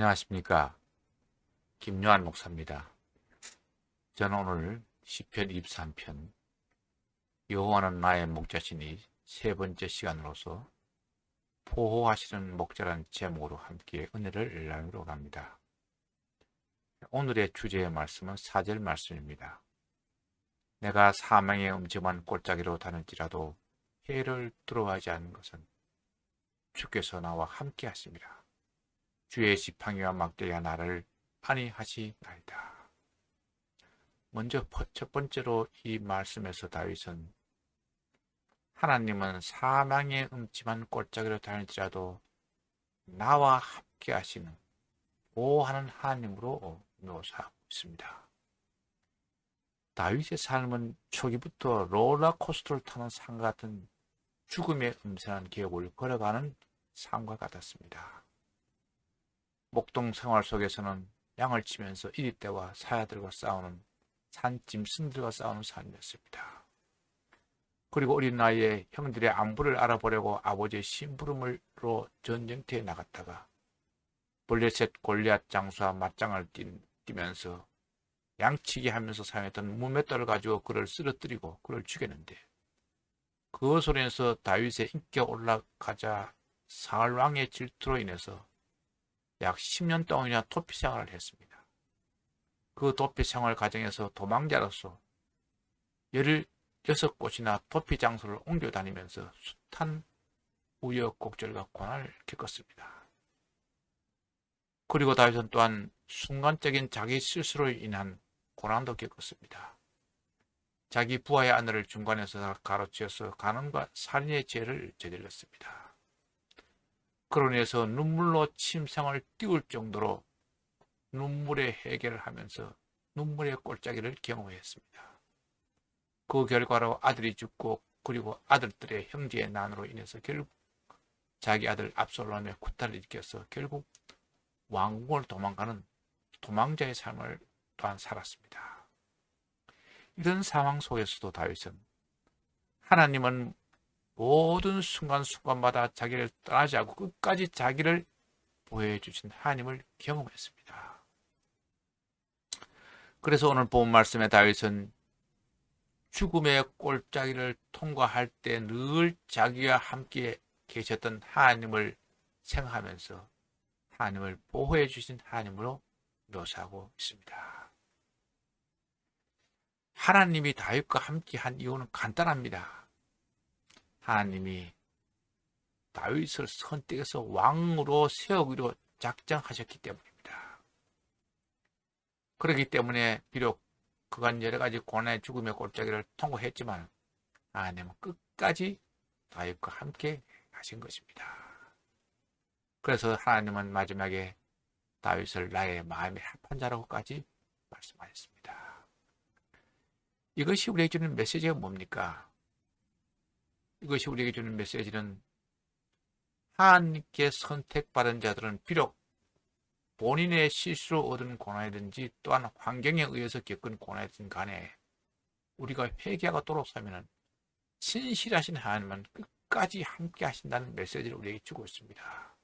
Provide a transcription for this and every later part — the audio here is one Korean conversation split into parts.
안녕하십니까. 김요한 목사입니다. 저는 오늘 시편 23편 여호와는 나의 목자시니 세 번째 시간으로서 보호하시는 목자라는 제목으로 함께 은혜를 나누러 갑니다. 오늘의 주제의 말씀은 사절 말씀입니다. 내가 사망의 음침한 골짜기로 다닐지라도 해를 들어하지 않는 것은 주께서 나와 함께 하십니다. 주의 지팡이와 막대가 나를 안위하시나이다. 먼저 첫 번째로 이 말씀에서 다윗은 하나님은 사망의 음침한 골짜기로 다닐지라도 나와 함께 하시는 보호하는 하나님으로 묘사하고 있습니다. 다윗의 삶은 초기부터 롤러코스터를 타는 상과 같은 죽음의 음산한 기억을 걸어가는 삶과 같았습니다. 목동 생활 속에서는 양을 치면서 이리떼와 사야들과 싸우는 산짐승들과 싸우는 삶이었습니다. 그리고 어린 나이에 형들의 안부를 알아보려고 아버지의 심부름으로 전쟁터에 나갔다가 블레셋 골리앗 장수와 맞짱을 뛰면서 양치기 하면서 사용했던 무맷돌을 가지고 그를 쓰러뜨리고 그를 죽였는데 그 소리에서 다윗의 인기가 올라가자 사울 왕의 질투로 인해서 약 10년 동안이나 도피 생활을 했습니다. 그 도피 생활 과정에서 도망자로서 16곳이나 도피 장소를 옮겨 다니면서 숱한 우여곡절과 고난을 겪었습니다. 그리고 다윗은 또한 순간적인 자기 실수로 인한 고난도 겪었습니다. 자기 부하의 아내를 중간에서 가로치어서 간음과 살인의 죄를 저질렀습니다. 인해서 눈물로 침상을 띄울 정도로 눈물의 해결을 하면서 눈물의 꼴짜기를 경험했습니다. 그 결과로 아들이 죽고 그리고 아들들의 형제의 난으로 인해서 결국 자기 아들 압살롬의 구타를 일으켜서 결국 왕궁을 도망가는 도망자의 삶을 또한 살았습니다. 이런 상황 속에서도 다윗은 하나님은 모든 순간순간마다 자기를 떠나지 않고 끝까지 자기를 보호해 주신 하나님을 경험했습니다. 그래서 오늘 본 말씀에 다윗은 죽음의 꼴짜기를 통과할 때 늘 자기와 함께 계셨던 하나님을 생각하면서 하나님을 보호해 주신 하나님으로 묘사하고 있습니다. 하나님이 다윗과 함께 한 이유는 간단합니다. 하나님이 다윗을 선택해서 왕으로 세우기로 작정하셨기 때문입니다. 그렇기 때문에 비록 그간 여러 가지 고난의 죽음의 골짜기를 통과했지만 하나님은 끝까지 다윗과 함께 하신 것입니다. 그래서 하나님은 마지막에 다윗을 나의 마음의 합한 자라고까지 말씀하셨습니다. 이것이 우리에게 주는 메시지가 뭡니까? 이것이 우리에게 주는 메시지는 하나님께 선택받은 자들은 비록 본인의 실수로 얻은 고난이든지 또한 환경에 의해서 겪은 고난이든 간에 우리가 회개하고 돌아서면 신실하신 하나님은 끝까지 함께 하신다는 메시지를 우리에게 주고 있습니다.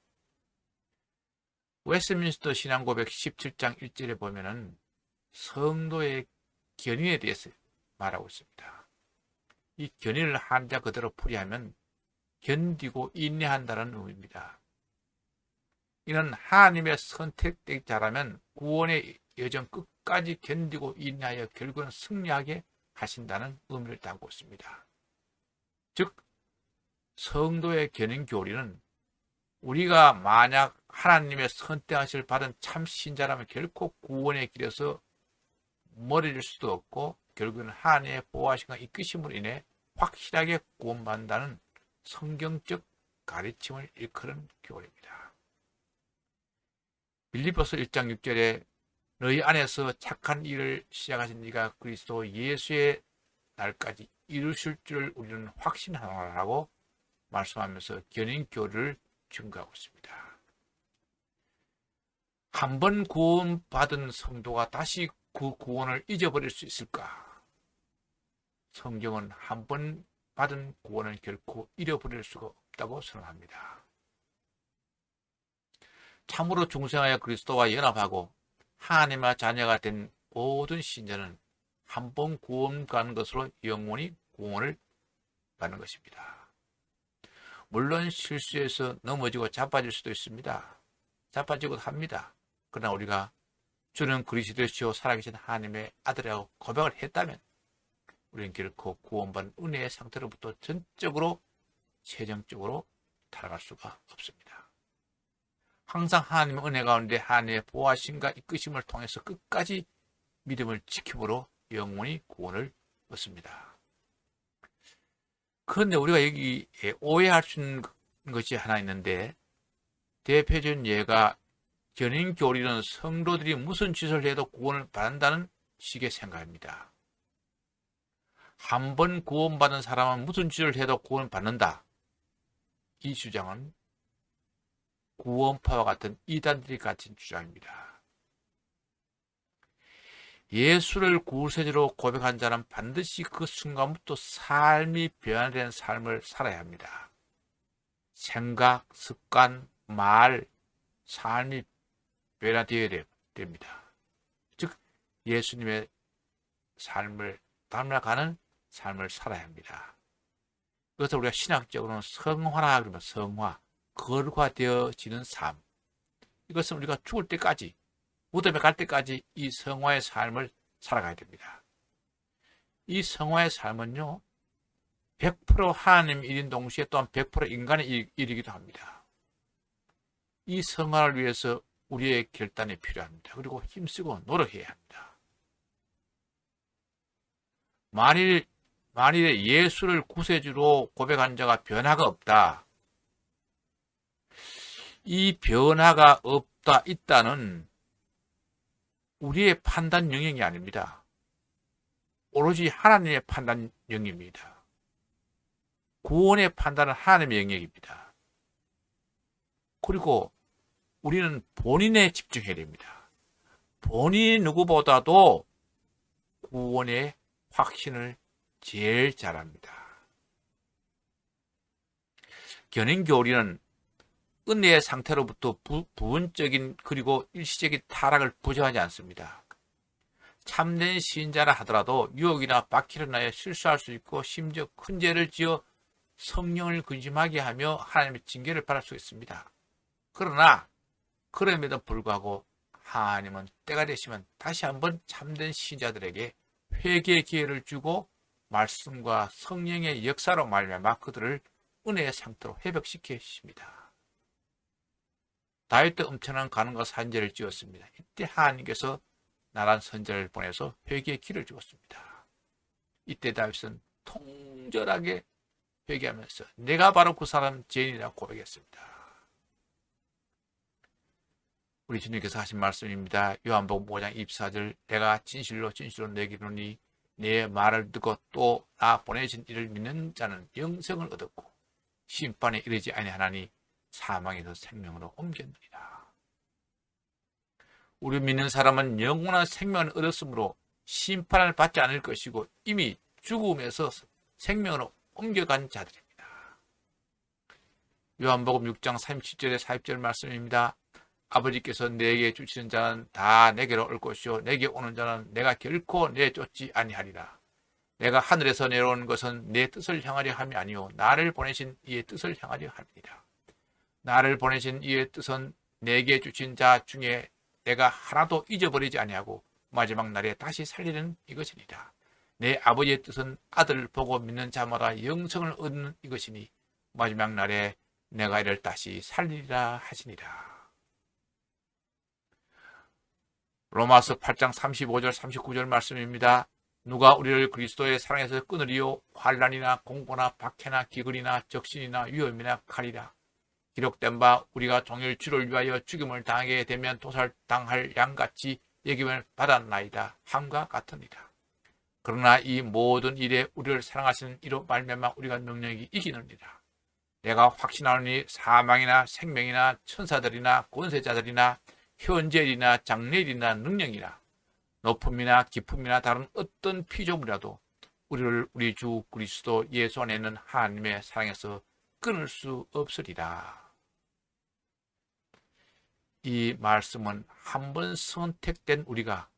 웨스민스터 신앙고백 17장 1절에 보면은 성도의 견인에 대해서 말하고 있습니다. 이 견인을 한자 그대로 풀이하면 견디고 인내한다는 의미입니다. 이는 하나님의 선택된 자라면 구원의 여정 끝까지 견디고 인내하여 결국은 승리하게 하신다는 의미를 담고 있습니다. 즉 성도의 견인 교리는 우리가 만약 하나님의 선택하실 받은 참 신자라면 결코 구원의 길에서 머리를 수도 없고 결국은 하나님의 보호하신과 이끄심으로 인해 확실하게 구원받는다는 성경적 가르침을 일컬은 교리입니다. 빌리버스 1장 6절에 너희 안에서 착한 일을 시작하신 이가 그리스도 예수의 날까지 이루실 줄 우리는 확신하노라고 말씀하면서 견인 교리를 증거하고 있습니다. 한 번 구원받은 성도가 다시 그 구원을 잊어버릴 수 있을까? 성경은 한 번 받은 구원을 결코 잃어버릴 수가 없다고 선언합니다. 참으로 중생하여 그리스도와 연합하고 하나님의 자녀가 된 모든 신자는 한 번 구원 가는 것으로 영원히 구원을 받는 것입니다. 물론 실수해서 넘어지고 자빠질 수도 있습니다. 자빠지고도 합니다. 그러나 우리가 주는 그리스도시요 살아계신 하나님의 아들이라고 고백을 했다면 우리는 결코 구원받은 은혜의 상태로부터 전적으로 최종적으로 타락할 수가 없습니다. 항상 하나님의 은혜 가운데 하나님의 보호하심과 이끄심을 통해서 끝까지 믿음을 지킴으로 영원히 구원을 얻습니다. 그런데 우리가 여기 오해할 수 있는 것이 하나 있는데 대표적인 예가 견인 교리는 성도들이 무슨 짓을 해도 구원을 받는다는 식의 생각입니다. 한 번 구원받은 사람은 무슨 짓을 해도 구원을 받는다. 이 주장은 구원파와 같은 이단들이 가진 주장입니다. 예수를 구세주로 고백한 자는 반드시 그 순간부터 삶이 변화된 삶을 살아야 합니다. 생각, 습관, 말, 삶이 변화되어야 됩니다. 즉, 예수님의 삶을 닮아가는 삶을 살아야 합니다. 그것을 우리가 신학적으로는 성화라 그러면 성화, 거룩화되어지는 삶. 이것은 우리가 죽을 때까지, 무덤에 갈 때까지 이 성화의 삶을 살아가야 됩니다. 이 성화의 삶은요, 100% 하나님 일인 동시에 또한 100% 인간의 일, 일이기도 합니다. 이 성화를 위해서 우리의 결단이 필요합니다. 그리고 힘쓰고 노력해야 합니다. 만일 만일에 예수를 구세주로 고백한 자가 변화가 없다. 이 변화가 없다, 있다는 우리의 판단 영역이 아닙니다. 오로지 하나님의 판단 영역입니다. 구원의 판단은 하나님의 영역입니다. 그리고 우리는 본인에 집중해야 됩니다. 본인 누구보다도 구원의 확신을 제일 잘합니다. 견인교리는 은혜의 상태로부터 부, 부분적인 그리고 일시적인 타락을 부정하지 않습니다. 참된 신자라 하더라도 유혹이나 박해를 나여 실수할 수 있고 심지어 큰 죄를 지어 성령을 근심하게 하며 하나님의 징계를 받을 수 있습니다. 그러나 그럼에도 불구하고 하나님은 때가 되시면 다시 한번 참된 신자들에게 회개의 기회를 주고 말씀과 성령의 역사로 말미암아 그들을 은혜의 상태로 회복시켜 주십니다. 다윗도 엄청난 가는과 산재를 지었습니다. 이때 하나님께서 나란 선자를 보내서 회개의 길을 주었습니다. 이때 다윗은 통절하게 회개하면서 내가 바로 그 사람 죄인이라고 고백했습니다. 우리 주님께서 하신 말씀입니다. 요한복음 5장 24절 내가 진실로 진실로 내기로니 내 말을 듣고 또 나 보내신 이를 믿는 자는 영생을 얻었고 심판에 이르지 아니하나니 사망에서 생명으로 옮겼느니라. 우리 믿는 사람은 영원한 생명을 얻었으므로 심판을 받지 않을 것이고 이미 죽음에서 생명으로 옮겨간 자들입니다. 요한복음 6장 37절에 40절 말씀입니다. 아버지께서 내게 주시는 자는 다 내게로 올 것이요 내게 오는 자는 내가 결코 내쫓지 아니하리라. 내가 하늘에서 내려온 것은 내 뜻을 향하려 함이 아니요 나를 보내신 이의 뜻을 향하려 합니다. 나를 보내신 이의 뜻은 내게 주신 자 중에 내가 하나도 잊어버리지 아니하고 마지막 날에 다시 살리는 이것이니라. 내 아버지의 뜻은 아들을 보고 믿는 자마다 영성을 얻는 이것이니 마지막 날에 내가 이를 다시 살리리라 하시니라. 로마서 8장 35절 39절 말씀입니다. 누가 우리를 그리스도의 사랑에서 끊으리요? 환란이나 공고나 박해나 기근이나 적신이나 위험이나 칼이라. 기록된 바 우리가 종일 주를 위하여 죽임을 당하게 되면 도살당할 양같이 여김을 받았나이다. 함과 같으니라. 그러나 이 모든 일에 우리를 사랑하시는 이로 말미암아 우리가 능력이 이기느니라. 내가 확신하노니 사망이나 생명이나 천사들이나 권세자들이나 현재일이나 장래일이나 능력이나 높음이나 깊음이나 다른 어떤 피조물이라도 우리를 우리 주 그리스도 예수 안에 있는 하나님의 사랑에서 끊을 수 없으리라. 이 말씀은 한 번 선택된 우리가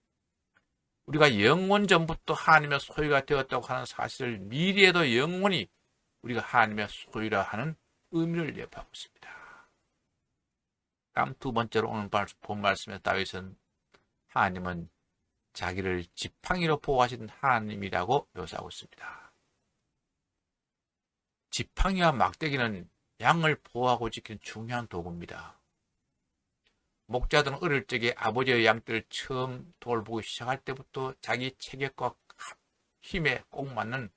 우리가 영원 전부터 하나님의 소유가 되었다고 하는 사실을 미래에도 영원히 우리가 하나님의 소유라 하는 의미를 내포하고 있습니다. 다음 두 번째로 오늘 본 말씀에 다윗은 하나님은 자기를 지팡이로 보호하신 하나님이라고 묘사하고 있습니다. 지팡이와 막대기는 양을 보호하고 지키는 중요한 도구입니다. 목자들은 어릴 적에 아버지의 양들을 처음 돌보기 시작할 때부터 자기 체격과 힘에 꼭 맞는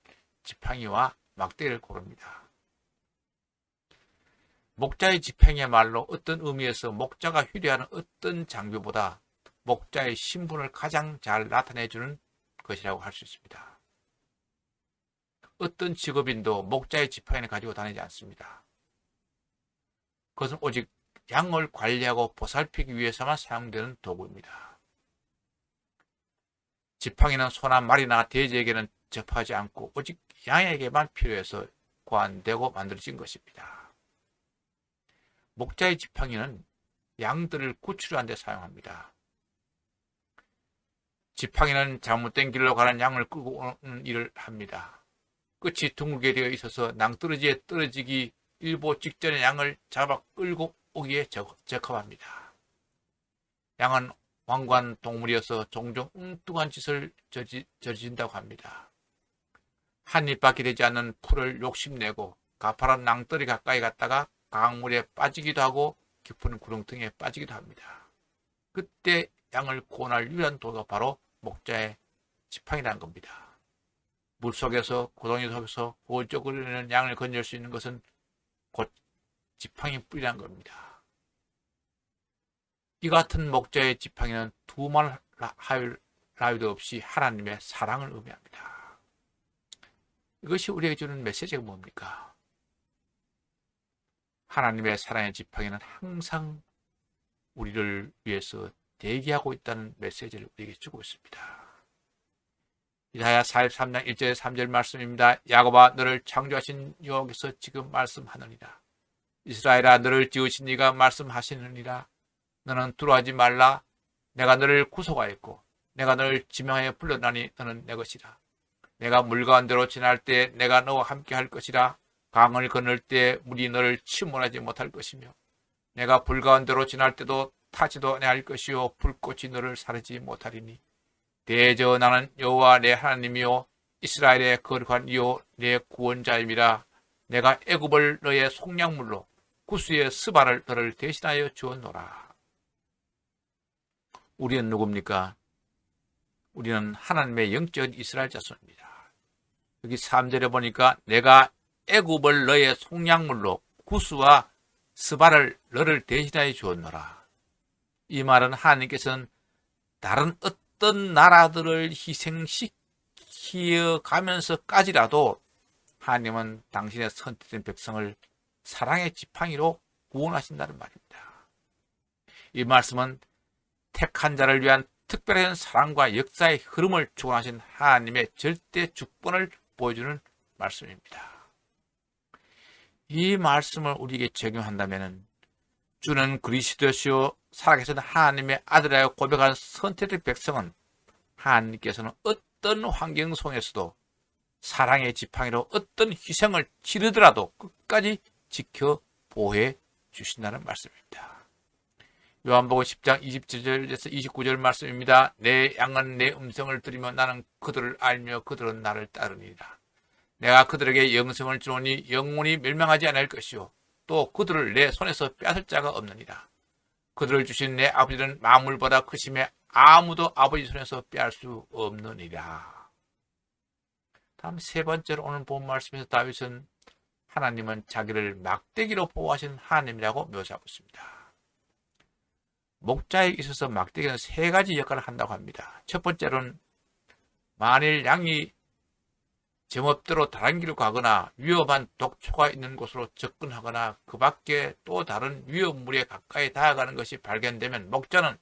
지팡이와 막대기를 고릅니다. 목자의 지팡이야말로 어떤 의미에서 목자가 휴대하는 어떤 장비보다 목자의 신분을 가장 잘 나타내주는 것이라고 할 수 있습니다. 어떤 직업인도 목자의 지팡이를 가지고 다니지 않습니다. 그것은 오직 양을 관리하고 보살피기 위해서만 사용되는 도구입니다. 지팡이는 소나 말이나 돼지에게는 접하지 않고 오직 양에게만 필요해서 고안되고 만들어진 것입니다. 목자의 지팡이는 양들을 구출하는 데 사용합니다. 지팡이는 잘못된 길로 가는 양을 끌고 오는 일을 합니다. 끝이 둥글게 되어 있어서 낭떠러지에 떨어지기 일보 직전에 양을 잡아 끌고 오기에 적합합니다. 양은 왕관 동물이어서 종종 엉뚱한 짓을 저지, 저지른다고 합니다. 한 입밖에 되지 않는 풀을 욕심내고 가파른 낭떠리 가까이 갔다가 강물에 빠지기도 하고 깊은 구렁텅이에 빠지기도 합니다. 그때 양을 고날 유일한 도가 바로 목자의 지팡이라는 겁니다. 물속에서 고동이 속에서 고적거리는 양을 건질 수 있는 것은 곧 지팡이 뿌리란 겁니다. 이 같은 목자의 지팡이는 두말 라유도 없이 하나님의 사랑을 의미합니다. 이것이 우리에게 주는 메시지가 뭡니까? 하나님의 사랑의 지팡이는 항상 우리를 위해서 대기하고 있다는 메시지를 우리에게 주고 있습니다. 이사야 43장 1절 3절 말씀입니다. 야곱아 너를 창조하신 여호와께서 지금 말씀하느니라. 이스라엘아 너를 지으신 이가 말씀하시느니라 너는 두려워하지 말라 내가 너를 구속하였고 내가 너를 지명하여 불러나니 너는 내 것이라 내가 물 가운데로 지날 때 내가 너와 함께 할 것이라 강을 건널 때 물이 너를 침몰하지 못할 것이며 내가 불 가운데로 지날 때도 타지도 아니할 것이요 불꽃이 너를 사르지 못하리니 대저 나는 여호와 내 하나님이요 이스라엘의 거룩한 이요 내 구원자임이라 내가 애굽을 너의 속량물로 구스의 스바를 너를 대신하여 주었노라. 우리는 누굽니까? 우리는 하나님의 영적 이스라엘 자손입니다. 여기 3절에 보니까 내가 애굽을 너의 속량물로 구스와 스바를 너를 대신하여 주었노라. 이 말은 하나님께서는 다른 어떤 나라들을 희생시켜 가면서까지라도 하나님은 당신의 선택된 백성을 사랑의 지팡이로 구원하신다는 말입니다. 이 말씀은 택한 자를 위한 특별한 사랑과 역사의 흐름을 주관하신 하나님의 절대 주권을 보여주는 말씀입니다. 이 말씀을 우리에게 적용한다면 주는 그리스도시요 살아계신 하나님의 아들이라고 고백한 선택의 백성은 하나님께서는 어떤 환경 속에서도 사랑의 지팡이로 어떤 희생을 치르더라도 끝까지 지켜 보호해 주신다는 말씀입니다. 요한복음 10장 27절에서 29절 말씀입니다. 내 양은 내 음성을 들으며 나는 그들을 알며 그들은 나를 따르니라. 내가 그들에게 영성을 주노니 영원히 멸망하지 않을 것이요 또 그들을 내 손에서 빼앗을 자가 없느니라. 그들을 주신 내 아버지는 만물보다 크심에 아무도 아버지 손에서 빼앗을 수 없느니라. 다음 세 번째로 오늘 본 말씀에서 다윗은 하나님은 자기를 막대기로 보호하신 하나님이라고 묘사하고 있습니다. 목자에 있어서 막대기는 세 가지 역할을 한다고 합니다. 첫 번째로는 만일 양이 제멋대로 다른 길로 가거나 위험한 독초가 있는 곳으로 접근하거나 그 밖에 또 다른 위험물에 가까이 다가가는 것이 발견되면 목자는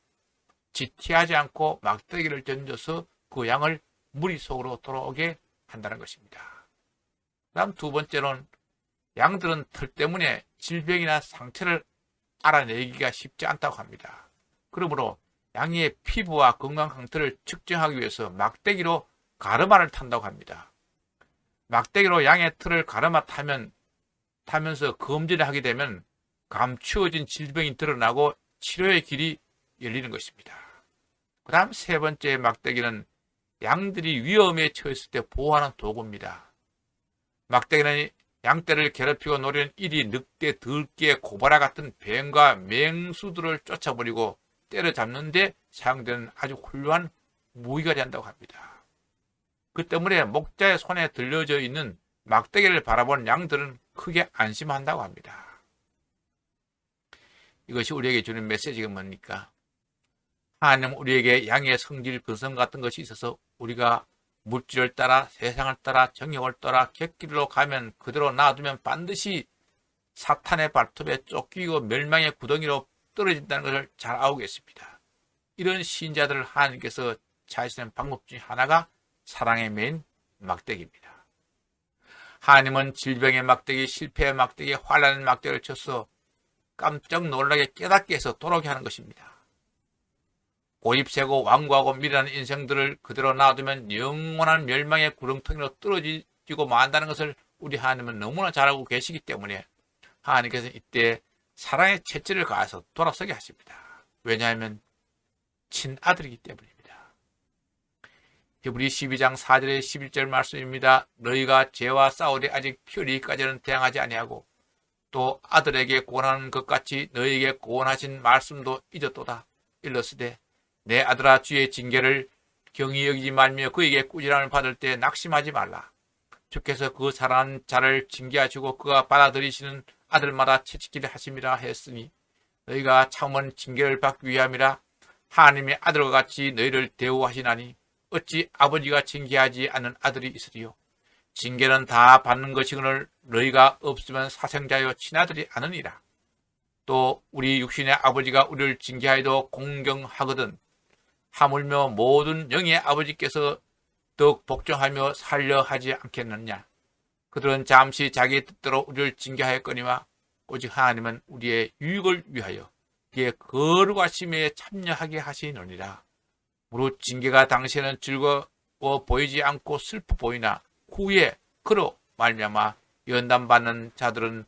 지티하지 않고 막대기를 던져서 그 양을 무리 속으로 돌아오게 한다는 것입니다. 다음 두 번째로는 양들은 털 때문에 질병이나 상처를 알아내기가 쉽지 않다고 합니다. 그러므로 양의 피부와 건강 상태를 측정하기 위해서 막대기로 가르마를 탄다고 합니다. 막대기로 양의 털을 가르마 타면 타면서 검진을 하게 되면 감추어진 질병이 드러나고 치료의 길이 열리는 것입니다. 그 다음 세 번째 막대기는 양들이 위험에 처했을 때 보호하는 도구입니다. 막대기는 양떼를 괴롭히고 노리는 이리 늑대, 들개, 고바라 같은 뱀과 맹수들을 쫓아버리고 때려잡는데 사용되는 아주 훌륭한 무기가 된다고 합니다. 그 때문에 목자의 손에 들려져 있는 막대기를 바라보는 양들은 크게 안심한다고 합니다. 이것이 우리에게 주는 메시지가 뭡니까? 하나님 우리에게 양의 성질, 근성 같은 것이 있어서 우리가 물질을 따라 세상을 따라 정욕을 따라 객길로 가면 그대로 놔두면 반드시 사탄의 발톱에 쫓기고 멸망의 구덩이로 떨어진다는 것을 잘 알고 계십니다. 이런 신자들을 하나님께서 찾으시는 방법 중 하나가 사랑의 메인 막대기입니다. 하나님은 질병의 막대기, 실패의 막대기, 환란의 막대기를 쳐서 깜짝 놀라게 깨닫게 해서 돌아오게 하는 것입니다. 고입세고 완고하고 미련한 인생들을 그대로 놔두면 영원한 멸망의 구렁텅이로 떨어지고 만다는 것을 우리 하나님은 너무나 잘 알고 계시기 때문에 하나님께서 이때 사랑의 채찍을 가해서 돌아서게 하십니다. 왜냐하면 친아들이기 때문입니다. 히브리 12장 4절의 11절 말씀입니다. 너희가 죄와 싸우리 아직 표리까지는 대항하지 아니하고 또 아들에게 고난하는 것 같이 너희에게 고난하신 말씀도 잊었도다. 일렀으되 내 아들아 주의 징계를 경히 여기지 말며 그에게 꾸지람을 받을 때 낙심하지 말라. 주께서 그 사랑하는 자를 징계하시고 그가 받아들이시는 아들마다 채찍기를 하심이라 했으니 너희가 참은 징계를 받기 위함이라 하나님의 아들과 같이 너희를 대우하시나니 어찌 아버지가 징계하지 않는 아들이 있으리요. 징계는 다 받는 것이거늘 너희가 없으면 사생자여 친아들이 아느니라. 또 우리 육신의 아버지가 우리를 징계하여도 공경하거든 하물며 모든 영의 아버지께서 더욱 복종하며 살려 하지 않겠느냐. 그들은 잠시 자기 뜻대로 우리를 징계하였거니와 오직 하나님은 우리의 유익을 위하여 그의 거룩하심에 참여하게 하시느니라. 무릇 징계가 당시에는 즐거워 보이지 않고 슬퍼 보이나 후에 그로 말미암아 연단받는 자들은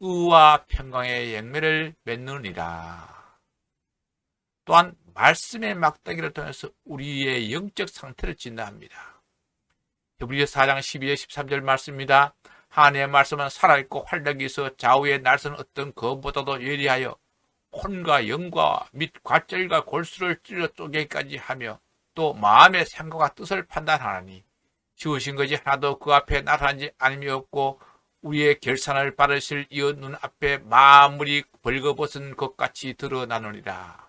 의와 평강의 영매를 맺느니라. 또한 말씀의 막대기를 통해서 우리의 영적 상태를 진단합니다. 히브리서 4장 12절 13절 말씀입니다. 하나님의 말씀은 살아있고 활력이 있어 좌우의 날선 어떤 검보다도 예리하여 혼과 영과 및 괄절과 골수를 찔러 쪼개기까지 하며 또 마음의 생각과 뜻을 판단하나니 지으신 것이 하나도 그 앞에 나타난지 아님이 없고 우리의 결산을 받으실 이어 눈 앞에 마무리 벌거벗은 것 같이 드러나느니라.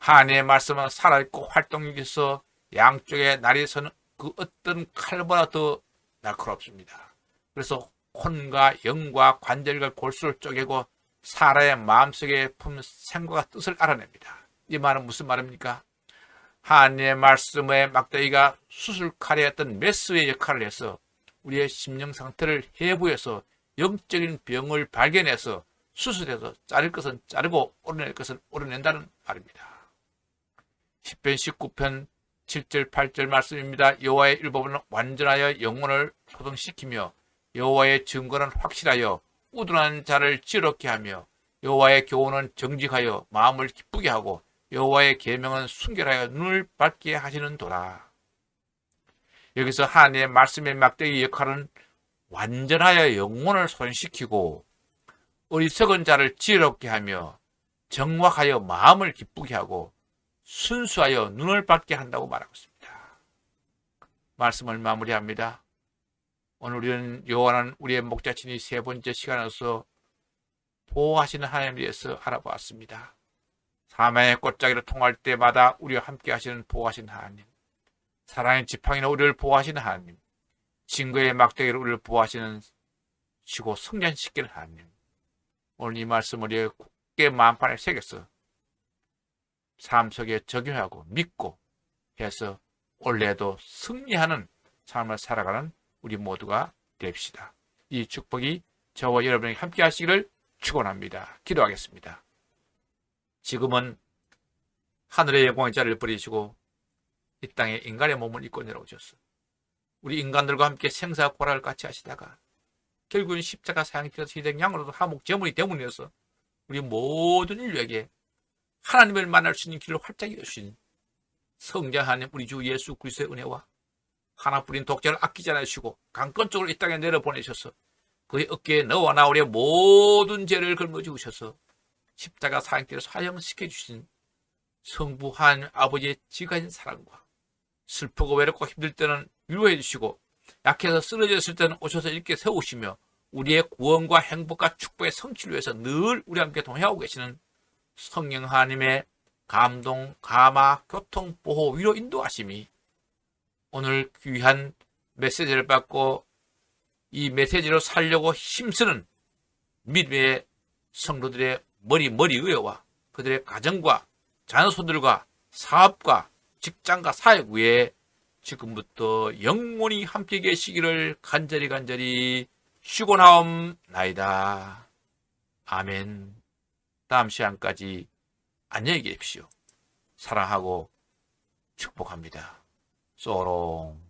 하나님의 말씀은 살아있고 활동력이 있어 양쪽에 날이 서는 그 어떤 칼보다 더 날카롭습니다. 그래서 혼과 영과 관절과 골수를 쪼개고 사람의 마음속에 품 생각과 뜻을 알아냅니다. 이 말은 무슨 말입니까? 하나님의 말씀의 막대기가 수술칼의 어떤 메스의 역할을 해서 우리의 심령 상태를 해부해서 영적인 병을 발견해서 수술해서 자를 것은 자르고 오려낼 것은 오려낸다는 말입니다. 10편 19편 7절 8절 말씀입니다. 여호와의 율법은 완전하여 영혼을 소동시키며 여호와의 증거는 확실하여 우둔한 자를 지럽게 하며 여호와의 교훈은 정직하여 마음을 기쁘게 하고 여호와의 계명은 순결하여 눈을 밝게 하시는 도라. 여기서 하나님의 말씀의 막대기 역할은 완전하여 영혼을 손시키고 어리석은 자를 지혜롭게 하며 정확하여 마음을 기쁘게 하고 순수하여 눈을 밝게 한다고 말하고 있습니다. 말씀을 마무리합니다. 오늘 우리는 요한은 우리의 목자친이 세 번째 시간에서 보호하시는 하나님에 대해서 알아보았습니다. 사망의 꽃자기를 통할 때마다 우리와 함께 하시는 보호하시는 하나님. 사랑의 지팡이로 우리를 보호하시는 하나님. 증거의 막대기로 우리를 보호하시는 시고 성전시키는 하나님. 오늘 이 말씀을 우리의 굳게 마음판에 새겨서 삶 속에 적용하고 믿고 해서 올해도 승리하는 삶을 살아가는 우리 모두가 됩시다. 이 축복이 저와 여러분에게 함께 하시기를 축원합니다. 기도하겠습니다. 지금은 하늘의 영광의 자리를 버리시고 이 땅에 인간의 몸을 입고 내려오셨어. 우리 인간들과 함께 생사 고라를 같이 하시다가 결국은 십자가 사형이 되어서 희생 양으로도 하목 제물이 되문이어서 우리 모든 인류에게 하나님을 만날 수 있는 길을 활짝 여주신 성자 하나님 우리 주 예수 그리스도의 은혜와 하나뿐인 독자를 아끼지 않으시고 강권적으로 이 땅에 내려보내셔서 그의 어깨에 너와 나 우리의 모든 죄를 걸머지우셔서 십자가 사형대로 사형시켜 주신 성부 하나님 아버지의 지가인 사랑과 슬프고 외롭고 힘들 때는 위로해 주시고 약해서 쓰러졌을 때는 오셔서 이렇게 세우시며 우리의 구원과 행복과 축복의 성취를 위해서 늘 우리 함께 동행하고 계시는 성령 하나님의 감동, 감화, 교통, 보호, 위로 인도하심이 오늘 귀한 메시지를 받고 이 메시지로 살려고 힘쓰는 믿음의 성도들의 머리 머리 의와 그들의 가정과 자녀손들과 사업과 직장과 사역 위에 지금부터 영원히 함께 계시기를 간절히 간절히 쉬고 나옵나이다. 아멘. 다음 시간까지 안녕히 계십시오. 사랑하고 축복합니다. そろん。